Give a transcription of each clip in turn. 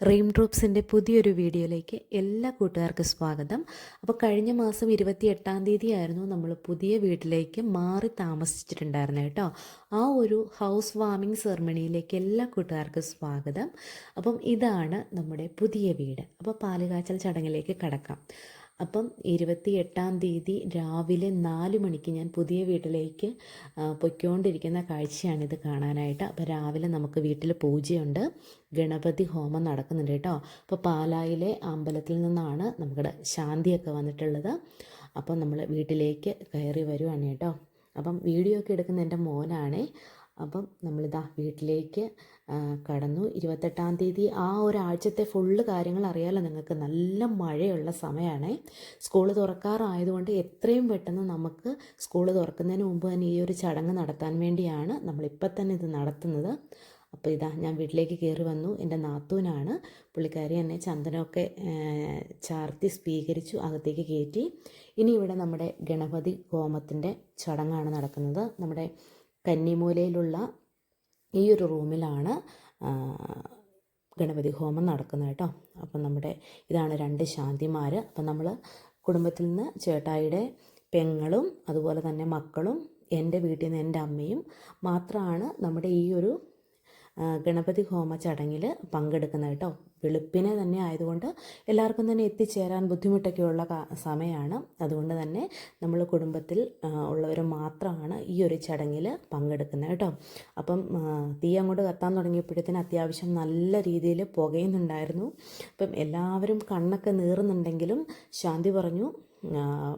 Rain ഡ്രോപ്സിന്റെ പുതിയൊരു വീഡിയോയിലേക്ക് എല്ലാ കൂട്ടുകാർക്കും സ്വാഗതം. അപ്പോൾ കഴിഞ്ഞ മാസം ഇരുപത്തി എട്ടാം തീയതി ആയിരുന്നു നമ്മൾ പുതിയ വീട്ടിലേക്ക് മാറി താമസിച്ചിട്ടുണ്ടായിരുന്നത് കേട്ടോ. ആ ഒരു ഹൗസ് വാമിംഗ് സെറമണിയിലേക്ക് എല്ലാ കൂട്ടുകാർക്കും സ്വാഗതം. അപ്പം ഇതാണ് നമ്മുടെ പുതിയ വീട്. അപ്പോൾ പാലുകാച്ചൽ ചടങ്ങിലേക്ക് കടക്കാം. അപ്പം ഇരുപത്തി എട്ടാം തീയതി രാവിലെ നാല് മണിക്ക് ഞാൻ പുതിയ വീട്ടിലേക്ക് പൊയ്ക്കൊണ്ടിരിക്കുന്ന കാഴ്ചയാണിത് കാണാനായിട്ട്. അപ്പോൾ രാവിലെ നമുക്ക് വീട്ടിൽ പൂജയുണ്ട്. ഗണപതി ഹോമം നടക്കുന്നുണ്ട് കേട്ടോ. അപ്പോൾ പാലായിലെ അമ്പലത്തിൽ നിന്നാണ് നമ്മുടെ ശാന്തിയൊക്കെ വന്നിട്ടുള്ളത്. അപ്പം നമ്മൾ വീട്ടിലേക്ക് കയറി വരുവാണ് കേട്ടോ. അപ്പം വീഡിയോ ഒക്കെ എടുക്കുന്ന എന്റെ മോനാണേ. അപ്പം നമ്മളിതാ വീട്ടിലേക്ക് കടന്നു. ഇരുപത്തെട്ടാം തീയതി ആ ഒരാഴ്ചത്തെ ഫുള്ള് കാര്യങ്ങൾ അറിയാലോ നിങ്ങൾക്ക്. നല്ല മഴയുള്ള സമയമാണ് സ്കൂൾ തുറക്കാറായതുകൊണ്ട് എത്രയും പെട്ടെന്ന് നമുക്ക് സ്കൂൾ തുറക്കുന്നതിന് മുമ്പ് തന്നെ ഈ ഒരു ചടങ്ങ് നടത്താൻ വേണ്ടിയാണ് നമ്മളിപ്പം തന്നെ ഇത് നടത്തുന്നത്. അപ്പോൾ ഇതാ ഞാൻ വീട്ടിലേക്ക് കയറി വന്നു. എന്റെ നാത്തൂനാണ്. പുള്ളിക്കാരി എന്നെ ചന്ദനമൊക്കെ ചാർത്തി സ്വീകരിച്ചു അകത്തേക്ക് കയറ്റി. ഇനി ഇവിടെ നമ്മുടെ ഗണപതി ഹോമത്തിന്റെ ചടങ്ങാണ് നടക്കുന്നത്. നമ്മുടെ കന്നിമൂലയിലുള്ള ഈ ഒരു റൂമിലാണ് ഗണപതി ഹോമം നടക്കുന്നത് കേട്ടോ. അപ്പം നമ്മുടെ ഇതാണ് രണ്ട് ശാന്തിമാർ അപ്പം നമ്മൾ കുടുംബത്തിൽ നിന്ന് ചേട്ടായിയുടെ പെങ്ങളും അതുപോലെ തന്നെ മക്കളും എന്റെ വീട്ടിൽ നിന്ന് എന്റെ അമ്മയും മാത്രമാണ് നമ്മുടെ ഈ ഒരു ഗണപതി ഹോമ ചടങ്ങിൽ പങ്കെടുക്കുന്ന കേട്ടോ. വെളുപ്പിനെ തന്നെ ആയതുകൊണ്ട് എല്ലാവർക്കും തന്നെ എത്തിച്ചേരാൻ ബുദ്ധിമുട്ടൊക്കെയുള്ള സമയമാണ് അതുകൊണ്ട് തന്നെ നമ്മൾ കുടുംബത്തിൽ ഉള്ളവർ മാത്രമാണ് ഈ ഒരു ചടങ്ങിൽ പങ്കെടുക്കുന്നത് കേട്ടോ. അപ്പം തീ അങ്ങോട്ട് കത്താൻ തുടങ്ങിയപ്പോഴത്തേന് അത്യാവശ്യം നല്ല രീതിയിൽ പുകയുന്നുണ്ടായിരുന്നു. അപ്പം എല്ലാവരും കണ്ണൊക്കെ നീറുന്നുണ്ടെങ്കിലും ശാന്തി പറഞ്ഞു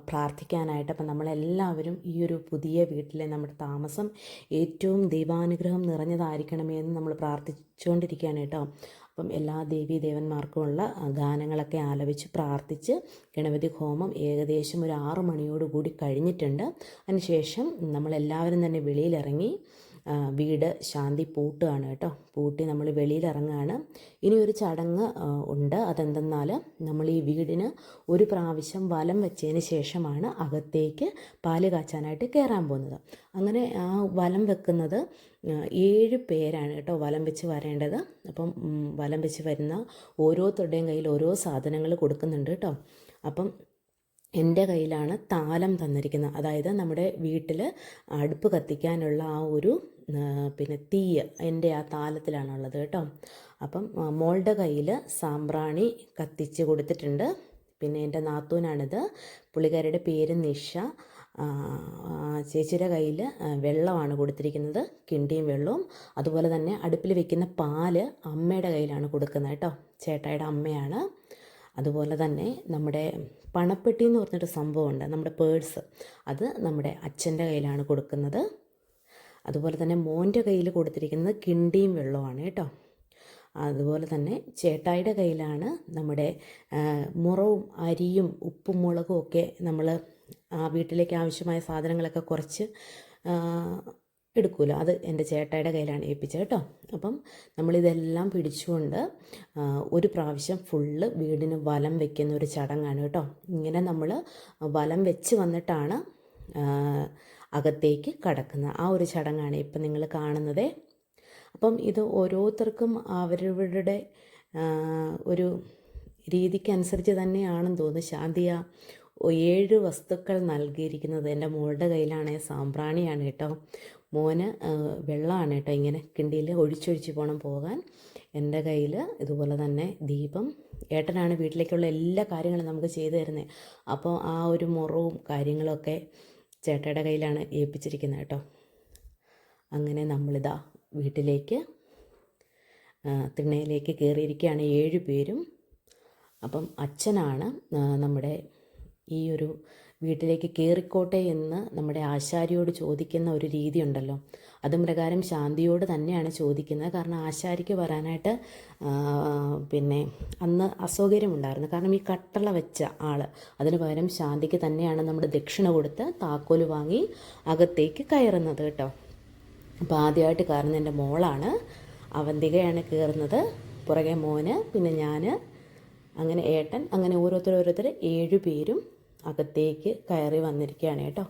പ്രാർത്ഥിക്കാനായിട്ട് അപ്പം നമ്മളെല്ലാവരും ഈ ഒരു പുതിയ വീട്ടിലെ നമ്മുടെ താമസം ഏറ്റവും ദൈവാനുഗ്രഹം നിറഞ്ഞതായിരിക്കണമേ എന്ന് നമ്മൾ പ്രാർത്ഥിച്ചുകൊണ്ടിരിക്കുകയാണ് കേട്ടോ. അപ്പം എല്ലാ ദേവീ ദേവന്മാർക്കുമുള്ള ഗാനങ്ങളൊക്കെ ആലപിച്ച് പ്രാർത്ഥിച്ച് ഗണപതി ഹോമം ഏകദേശം ഒരു ആറു മണിയോടുകൂടി കഴിഞ്ഞിട്ടുണ്ട്. അതിനുശേഷം നമ്മളെല്ലാവരും തന്നെ വെളിയിലിറങ്ങി വീട് ശാന്തി പൂട്ടുകയാണ് കേട്ടോ. പൂട്ടി നമ്മൾ വെളിയിലിറങ്ങുകയാണ്. ഇനി ഒരു ചടങ്ങ് ഉണ്ട്. അതെന്തെന്നാൽ നമ്മൾ ഈ വീടിന് ഒരു പ്രാവശ്യം വലം വെച്ചതിന് ശേഷമാണ് അകത്തേക്ക് പാൽ കാച്ചാനായിട്ട് കയറാൻ പോകുന്നത്. അങ്ങനെ ആ വലം വെക്കുന്നത് ഏഴ് പേരാണ് കേട്ടോ വലം വെച്ച് വരേണ്ടത്. അപ്പം വലം വെച്ച് വരുന്ന ഓരോരുത്തരുടെയും കയ്യിൽ ഓരോ സാധനങ്ങൾ കൊടുക്കുന്നുണ്ട് കേട്ടോ. അപ്പം എന്റെ കയ്യിലാണ് താലം തന്നിരിക്കുന്നത്. അതായത് നമ്മുടെ വീട്ടിൽ അടുപ്പ് കത്തിക്കാനുള്ള ആ ഒരു പിന്നെ തീയ് എന്റെ ആ താലത്തിലാണുള്ളത് കേട്ടോ. അപ്പം മോളുടെ കയ്യിൽ സാമ്പ്രാണി കത്തിച്ച് കൊടുത്തിട്ടുണ്ട്. പിന്നെ എന്റെ നാത്തൂനാണിത്. പുള്ളിക്കാരിയുടെ പേര് നിഷ. ചേച്ചിയുടെ കയ്യിൽ വെള്ളമാണ് കൊടുത്തിരിക്കുന്നത്. കിണ്ടിയും വെള്ളവും. അതുപോലെ തന്നെ അടുപ്പിൽ വെക്കുന്ന പാൽ അമ്മയുടെ കയ്യിലാണ് കൊടുക്കുന്നത് കേട്ടോ. ചേട്ടായുടെ അമ്മയാണ്. അതുപോലെ തന്നെ നമ്മുടെ പണപ്പെട്ടി എന്ന് പറഞ്ഞിട്ട് സംഭവമുണ്ട്. നമ്മുടെ പേഴ്സ്. അത് നമ്മുടെ അച്ഛന്റെ കയ്യിലാണ് കൊടുക്കുന്നത്. അതുപോലെ തന്നെ മോന്റെ കയ്യിൽ കൊടുത്തിരിക്കുന്നത് കിണ്ടിയും വെള്ളമാണ് കേട്ടോ. അതുപോലെ തന്നെ ചേട്ടായിയുടെ കയ്യിലാണ് നമ്മുടെ മുറവും അരിയും ഉപ്പും മുളകും ഒക്കെ നമ്മൾ ആ വീട്ടിലേക്ക് ആവശ്യമായ സാധനങ്ങളൊക്കെ കുറച്ച് എടുക്കുമല്ലോ അത് എന്റെ ചേട്ടായിയുടെ കയ്യിലാണ് ഏൽപ്പിച്ചത് കേട്ടോ. അപ്പം നമ്മളിതെല്ലാം പിടിച്ചുകൊണ്ട് ഒരു പ്രാവശ്യം ഫുള്ള് വീടിന് വലം വെക്കുന്ന ഒരു ചടങ്ങാണ് കേട്ടോ. ഇങ്ങനെ നമ്മൾ വലം വെച്ച് വന്നിട്ടാണ് അകത്തേക്ക് കടക്കുന്നത്. ആ ഒരു ചടങ്ങാണ് ഇപ്പം നിങ്ങൾ കാണുന്നത്. അപ്പം ഇത് ഓരോരുത്തർക്കും അവരവരുടെ ഒരു രീതിക്കനുസരിച്ച് തന്നെയാണെന്ന് തോന്നുന്നു. ശാന്തിയ ഏഴ് വസ്തുക്കൾ നൽകിയിരിക്കുന്നത് എന്റെ മോളുടെ കയ്യിലാണ്. സാമ്പ്രാണിയാണ് കേട്ടോ. മോന് വെള്ളമാണ് കേട്ടോ ഇങ്ങനെ കിണ്ടിയിൽ ഒഴിച്ചൊഴിച്ച് പോകണം പോകാൻ. എന്റെ കയ്യിൽ ഇതുപോലെ തന്നെ ദീപം. ഏട്ടനാണ് വീട്ടിലേക്കുള്ള എല്ലാ കാര്യങ്ങളും നമുക്ക് ചെയ്തു തരുന്നത്. അപ്പോൾ ആ ഒരു മുറവും കാര്യങ്ങളൊക്കെ ചേട്ടയുടെ കയ്യിലാണ് ഏൽപ്പിച്ചിരിക്കുന്നത് കേട്ടോ. അങ്ങനെ നമ്മളിതാ വീട്ടിലേക്ക് തിണ്ണയിലേക്ക് കയറിയിരിക്കുകയാണ് ഏഴ് പേരും. അപ്പം അച്ഛനാണ് നമ്മുടെ ഈ ഒരു വീട്ടിലേക്ക് കയറിക്കോട്ടെ എന്ന് നമ്മുടെ ആശാരിയോട് ചോദിക്കുന്ന ഒരു രീതി ഉണ്ടല്ലോ അതും പ്രകാരം ശാന്തിയോട് തന്നെയാണ് ചോദിക്കുന്നത്. കാരണം ആശാരിക്ക് വരാനായിട്ട് പിന്നെ അന്ന് അസൗകര്യമുണ്ടായിരുന്നു. കാരണം ഈ കട്ടള വെച്ച ആൾ അതിന് പകരം ശാന്തിക്ക് തന്നെയാണ് നമ്മൾ ദക്ഷിണ കൊടുത്ത് താക്കോൽ വാങ്ങി അകത്തേക്ക് കയറുന്നത് കേട്ടോ. അപ്പോൾ ആദ്യമായിട്ട് കയറുന്ന എന്റെ മോളാണ്. അവന്തികയാണ് കയറുന്നത്. പുറകെ മോന് പിന്നെ ഞാൻ അങ്ങനെ ഏട്ടൻ അങ്ങനെ ഓരോരുത്തർ ഓരോരുത്തർ ഏഴ് പേരും അകത്തേക്ക് കയറി വന്നിരിക്കുകയാണ് കേട്ടോ.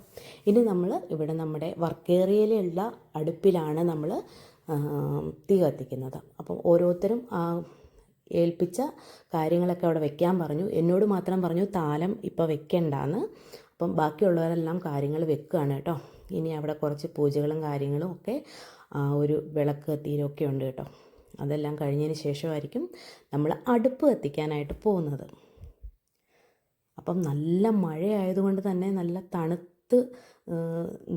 ഇനി നമ്മൾ ഇവിടെ നമ്മുടെ വർക്ക് ഏരിയയിലുള്ള അടുപ്പിലാണ് നമ്മൾ തീ കത്തിക്കുന്നത്. അപ്പം ഓരോരുത്തരും ഏൽപ്പിച്ച കാര്യങ്ങളൊക്കെ അവിടെ വെക്കാൻ പറഞ്ഞു. എന്നോട് മാത്രം പറഞ്ഞു താലം ഇപ്പോൾ വെക്കണ്ടാന്ന്. അപ്പം ബാക്കിയുള്ളവരെല്ലാം കാര്യങ്ങൾ വെക്കുകയാണ് കേട്ടോ. ഇനി അവിടെ കുറച്ച് പൂജകളും കാര്യങ്ങളും ഒക്കെ ഒരു വിളക്ക് കത്തിയിലൊക്കെ ഉണ്ട് കേട്ടോ. അതെല്ലാം കഴിഞ്ഞതിന് ശേഷമായിരിക്കും നമ്മൾ അടുപ്പ് കത്തിക്കാനായിട്ട് പോകുന്നത്. അപ്പം നല്ല മഴയായതുകൊണ്ട് തന്നെ നല്ല തണുത്ത്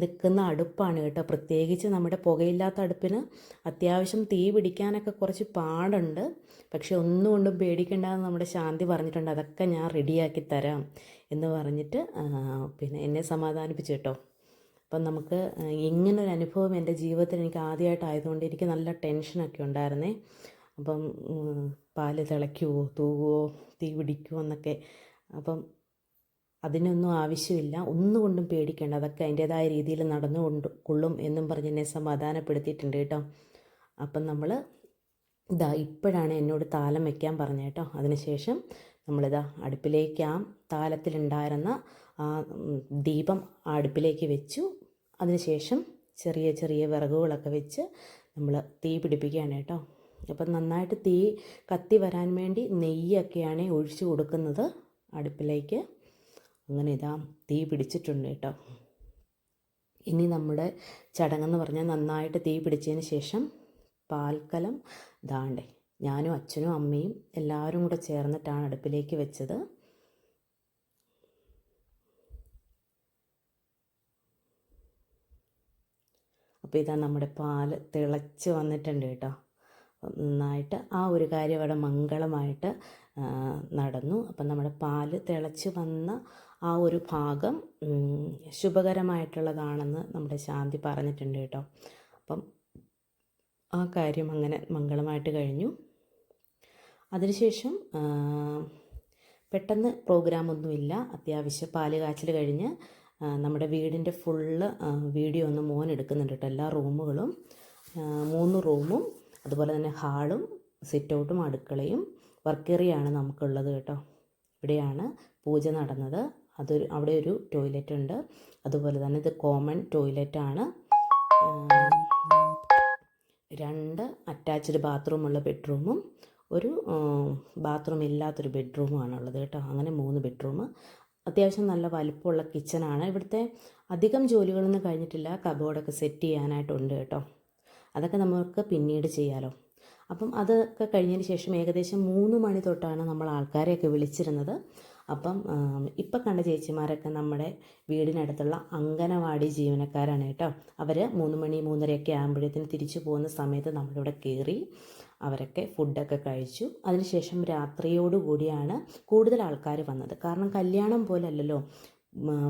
നിൽക്കുന്ന അടുപ്പാണ് കേട്ടോ. പ്രത്യേകിച്ച് നമ്മുടെ പുകയില്ലാത്ത അടുപ്പിന് അത്യാവശ്യം തീ പിടിക്കാനൊക്കെ കുറച്ച് പാടുണ്ട്. പക്ഷെ ഒന്നും കൊണ്ടും പേടിക്കേണ്ടെന്ന് നമ്മുടെ ശാന്തി പറഞ്ഞിട്ടുണ്ട്. അതൊക്കെ ഞാൻ റെഡിയാക്കി തരാം എന്ന് പറഞ്ഞിട്ട് പിന്നെ എന്നെ സമാധാനിപ്പിച്ചു കേട്ടോ. അപ്പം നമുക്ക് ഇങ്ങനൊരു അനുഭവം എന്റെ ജീവിതത്തിൽ എനിക്ക് ആദ്യമായിട്ടായതുകൊണ്ട് എനിക്ക് നല്ല ടെൻഷനൊക്കെ ഉണ്ടായിരുന്നേ. അപ്പം പാൽ തിളയ്ക്കുവോ തൂവോ തീ പിടിക്കുമോ എന്നൊക്കെ. അപ്പം അതിനൊന്നും ആവശ്യമില്ല. ഒന്നുകൊണ്ടും പേടിക്കേണ്ട. അതൊക്കെ അതിന്റേതായ രീതിയിൽ നടന്നുകൊണ്ട് കൊള്ളും എന്നും പറഞ്ഞ് എന്നെ സമാധാനപ്പെടുത്തിയിട്ടുണ്ട് കേട്ടോ. അപ്പം നമ്മൾ ഇതാ ഇപ്പോഴാണ് എന്നോട് താലം വയ്ക്കാൻ പറഞ്ഞത് കേട്ടോ. അതിനുശേഷം നമ്മളിതാ അടുപ്പിലേക്ക് ആ താലത്തിലുണ്ടായിരുന്ന ആ ദീപം ആ അടുപ്പിലേക്ക് വെച്ചു. അതിനുശേഷം ചെറിയ ചെറിയ വിറകുകളൊക്കെ വെച്ച് നമ്മൾ തീ പിടിപ്പിക്കുകയാണ് കേട്ടോ. അപ്പം നന്നായിട്ട് തീ കത്തി വരാൻ വേണ്ടി നെയ്യൊക്കെയാണ് ഒഴിച്ചു കൊടുക്കുന്നത് അടുപ്പിലേക്ക്. അങ്ങനെ ഇതാ തീ പിടിച്ചിട്ടുണ്ട് കേട്ടോ. ഇനി നമ്മുടെ ചടങ്ങെന്ന് പറഞ്ഞാൽ നന്നായിട്ട് തീ പിടിച്ചതിന് ശേഷം പാൽക്കലം ദാണ്ടേ. ഞാനും അച്ഛനും അമ്മയും എല്ലാവരും കൂടെ ചേർന്നിട്ടാണ് അടുപ്പിലേക്ക് വെച്ചത്. അപ്പോൾ ഇതാ നമ്മുടെ പാൽ തിളച്ച് വന്നിട്ടുണ്ട് കേട്ടോ. നന്നായിട്ട് ആ ഒരു കാര്യം അവിടെ മംഗളമായിട്ട് നടന്നു. അപ്പം നമ്മുടെ പാൽ തിളച്ച് വന്ന ആ ഒരു ഭാഗം ശുഭകരമായിട്ടുള്ളതാണെന്ന് നമ്മുടെ ശാന്തി പറഞ്ഞിട്ടുണ്ട് കേട്ടോ. അപ്പം ആ കാര്യം അങ്ങനെ മംഗളമായിട്ട് കഴിഞ്ഞു. അതിനുശേഷം പെട്ടെന്ന് പ്രോഗ്രാമൊന്നുമില്ല. അത്യാവശ്യം പാൽ കാച്ചിൽ കഴിഞ്ഞ് നമ്മുടെ വീടിന്റെ ഫുള്ള് വീഡിയോ ഒന്ന് മോൻ എടുക്കുന്നുണ്ട് കേട്ടോ എല്ലാ റൂമുകളും. മൂന്ന് റൂമും അതുപോലെ തന്നെ ഹാളും സിറ്റ് ഔട്ടും അടുക്കളയും വർക്കേറിയാണ് നമുക്കുള്ളത് കേട്ടോ. ഇവിടെയാണ് പൂജ നടന്നത്. അതൊരു അവിടെ ഒരു ടോയ്ലറ്റ് ഉണ്ട്. അതുപോലെ തന്നെ ഇത് കോമൺ ടോയ്ലറ്റാണ് രണ്ട് അറ്റാച്ച്ഡ് ബാത്റൂമുള്ള ബെഡ്റൂമും ഒരു ബാത്റൂം ഇല്ലാത്തൊരു ബെഡ്റൂമുമാണുള്ളത് കേട്ടോ. അങ്ങനെ മൂന്ന് ബെഡ്റൂം അത്യാവശ്യം നല്ല വലുപ്പമുള്ള കിച്ചണാണ് ഇവിടുത്തെ അധികം ജോലികളൊന്നും കഴിഞ്ഞിട്ടില്ല. കബോർഡൊക്കെ സെറ്റ് ചെയ്യാനായിട്ടുണ്ട് കേട്ടോ. അതൊക്കെ നമുക്ക് പിന്നീട് ചെയ്യാമല്ലോ അപ്പം അതൊക്കെ കഴിഞ്ഞതിന് ശേഷം ഏകദേശം മൂന്ന് മണി തൊട്ടാണ് നമ്മൾ ആൾക്കാരെയൊക്കെ വിളിച്ചിരുന്നത്. അപ്പം ഇപ്പം കണ്ട ചേച്ചിമാരൊക്കെ നമ്മുടെ വീടിനടുത്തുള്ള അങ്കനവാടി ജീവനക്കാരാണ് കേട്ടോ. അവർ മൂന്ന് മണി മൂന്നരയൊക്കെ ആകുമ്പോഴത്തേന് തിരിച്ചു പോകുന്ന സമയത്ത് നമ്മളിവിടെ കയറി അവരൊക്കെ ഫുഡൊക്കെ കഴിച്ചു. അതിനുശേഷം രാത്രിയോടുകൂടിയാണ് കൂടുതൽ ആൾക്കാർ വന്നത്. കാരണം കല്യാണം പോലല്ലല്ലോ.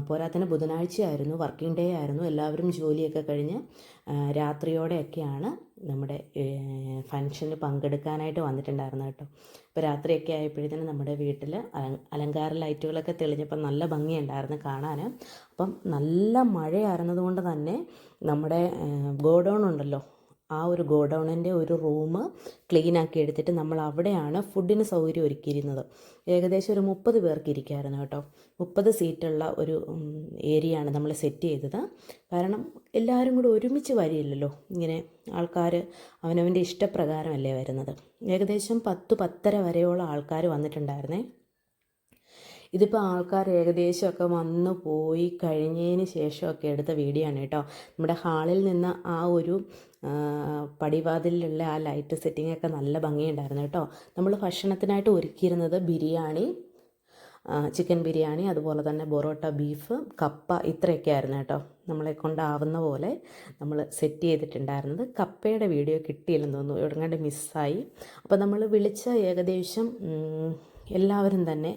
പോരാത്തന്നെ ബുധനാഴ്ചയായിരുന്നു വർക്കിംഗ് ഡേ ആയിരുന്നു. എല്ലാവരും ജോലിയൊക്കെ കഴിഞ്ഞ് രാത്രിയോടെയൊക്കെയാണ് നമ്മുടെ ഫങ്ഷന് പങ്കെടുക്കാനായിട്ട് വന്നിട്ടുണ്ടായിരുന്നു കേട്ടോ. ഇപ്പോൾ രാത്രിയൊക്കെ ആയപ്പോഴത്തേനും നമ്മുടെ വീട്ടിൽ അലങ്കാര ലൈറ്റുകളൊക്കെ തെളിഞ്ഞപ്പോൾ നല്ല ഭംഗിയുണ്ടായിരുന്നു കാണാൻ അപ്പം നല്ല മഴയായിരുന്നതുകൊണ്ട് തന്നെ നമ്മുടെ ഗോഡൗൺ ഉണ്ടല്ലോ ആ ഒരു ഗോഡൗണിന്റെ ഒരു റൂം ക്ലീൻ ആക്കി എടുത്തിട്ട് നമ്മൾ അവിടെയാണ് ഫുഡിന് സൗകര്യം ഒരുക്കിയിരുന്നത്. ഏകദേശം ഒരു മുപ്പത് പേർക്ക് ഇരിക്കായിരുന്നു കേട്ടോ. മുപ്പത് സീറ്റുള്ള ഒരു ഏരിയ ആണ് നമ്മൾ സെറ്റ് ചെയ്തത്. കാരണം എല്ലാവരും കൂടെ ഒരുമിച്ച് വരില്ലല്ലോ. ഇങ്ങനെ ആൾക്കാർ അവനവന്റെ ഇഷ്ടപ്രകാരമല്ലേ വരുന്നത്. ഏകദേശം പത്ത് പത്തര വരെയുള്ള ആൾക്കാർ വന്നിട്ടുണ്ടായിരുന്നേ. ഇതിപ്പോൾ ആൾക്കാർ ഏകദേശമൊക്കെ വന്നു പോയി കഴിഞ്ഞതിന് ശേഷമൊക്കെ എടുത്ത വീഡിയോ ആണ് കേട്ടോ. നമ്മുടെ ഹാളിൽ നിന്ന് ആ ഒരു പടിവാതിലുള്ള ആ ലൈറ്റ് സെറ്റിംഗ് ഒക്കെ നല്ല ഭംഗിയുണ്ടായിരുന്നു കേട്ടോ. നമ്മൾ ഭക്ഷണത്തിനായിട്ട് ഒരുക്കിയിരുന്നത് ബിരിയാണി ചിക്കൻ ബിരിയാണി അതുപോലെ തന്നെ ബൊറോട്ട ബീഫ് കപ്പ ഇത്രയൊക്കെ ആയിരുന്നു കേട്ടോ. നമ്മളെ കൊണ്ടാവുന്ന പോലെ നമ്മൾ സെറ്റ് ചെയ്തിട്ടുണ്ടായിരുന്നത്. കപ്പയുടെ വീഡിയോ കിട്ടിയില്ലെന്ന് തോന്നുന്നു. എവിടെങ്ങാണ്ട് മിസ്സായി അപ്പോൾ നമ്മൾ വിളിച്ച ഏകദേശം എല്ലാവരും തന്നെ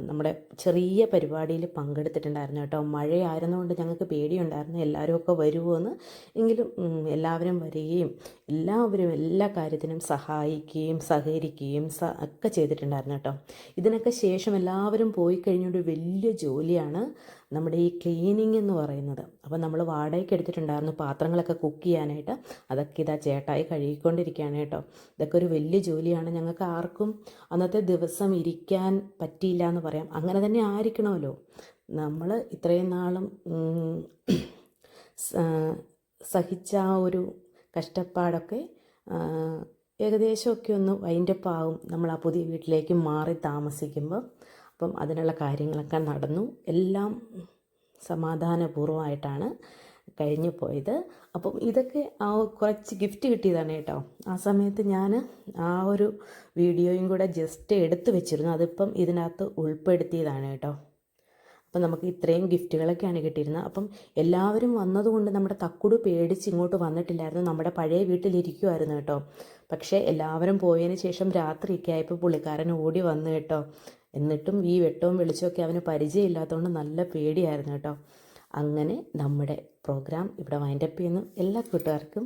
നമ്മുടെ ചെറിയ പരിപാടിയിൽ പങ്കെടുത്തിട്ടുണ്ടായിരുന്നു കേട്ടോ. മഴയായിരുന്നുകൊണ്ട് ഞങ്ങൾക്ക് പേടിയുണ്ടായിരുന്നു എല്ലാവരും ഒക്കെ വരുമോ എന്ന് എങ്കിലും എല്ലാവരും വരികയും എല്ലാവരും എല്ലാ കാര്യത്തിനും സഹായിക്കുകയും സഹകരിക്കുകയും സ ഒക്കെ ചെയ്തിട്ടുണ്ടായിരുന്നു കേട്ടോ. ഇതിനൊക്കെ ശേഷം എല്ലാവരും പോയി കഴിഞ്ഞൊരു വലിയ ജോലിയാണ് നമ്മുടെ ഈ ക്ലീനിങ് എന്ന് പറയുന്നത്. അപ്പോൾ നമ്മൾ വാടകയ്ക്ക് എടുത്തിട്ടുണ്ടായിരുന്നു പാത്രങ്ങളൊക്കെ കുക്ക് ചെയ്യാനായിട്ട് അതൊക്കെ ഇതാ ചേട്ടായി കഴുകിക്കൊണ്ടിരിക്കുകയാണ് കേട്ടോ. ഇതൊക്കെ ഒരു വലിയ ജോലിയാണ്. ഞങ്ങൾക്ക് ആർക്കും അന്നത്തെ ദിവസം ഇരിക്കാൻ പറ്റിയില്ല എന്ന് പറയാം. അങ്ങനെ തന്നെ ആയിരിക്കണമല്ലോ. നമ്മൾ ഇത്രയും നാളും സഹിച്ച ആ ഒരു കഷ്ടപ്പാടൊക്കെ ഏകദേശമൊക്കെ ഒന്ന് വൈൻഡപ്പ് ആവും. നമ്മൾ ആ പുതിയ വീട്ടിലേക്ക് മാറി താമസിക്കുമ്പോൾ അപ്പം അതിനുള്ള കാര്യങ്ങളൊക്കെ നടന്നു. എല്ലാം സമാധാനപൂർവമായിട്ടാണ് കഴിഞ്ഞു പോയത്. അപ്പം ഇതൊക്കെ ആ കുറച്ച് ഗിഫ്റ്റ് കിട്ടിയതാണ് കേട്ടോ. ആ സമയത്ത് ഞാൻ ആ ഒരു വീഡിയോയും കൂടെ ജസ്റ്റ് എടുത്തു വെച്ചിരുന്നു. അതിപ്പം ഇതിനകത്ത് ഉൾപ്പെടുത്തിയതാണ് കേട്ടോ. അപ്പം നമുക്ക് ഇത്രയും ഗിഫ്റ്റുകളൊക്കെയാണ് കിട്ടിയിരുന്നത്. അപ്പം എല്ലാവരും വന്നതുകൊണ്ട് നമ്മുടെ തക്കുടു പേടിച്ച് ഇങ്ങോട്ട് വന്നിട്ടില്ലായിരുന്നു. നമ്മുടെ പഴയ വീട്ടിലിരിക്കുമായിരുന്നു കേട്ടോ. പക്ഷേ എല്ലാവരും പോയതിന് ശേഷം രാത്രിയൊക്കെ ആയപ്പോൾ പുള്ളിക്കാരൻ ഓടി വന്നു കേട്ടോ. എന്നിട്ടും ഈ വെട്ടവും വെളിച്ചമൊക്കെ അവന് പരിചയമില്ലാത്തതുകൊണ്ട് നല്ല പേടിയായിരുന്നു കേട്ടോ. അങ്ങനെ നമ്മുടെ പ്രോഗ്രാം ഇവിടെ വൈൻഡപ്പ് ചെയ്യുന്നു. എല്ലാ കൂട്ടുകാർക്കും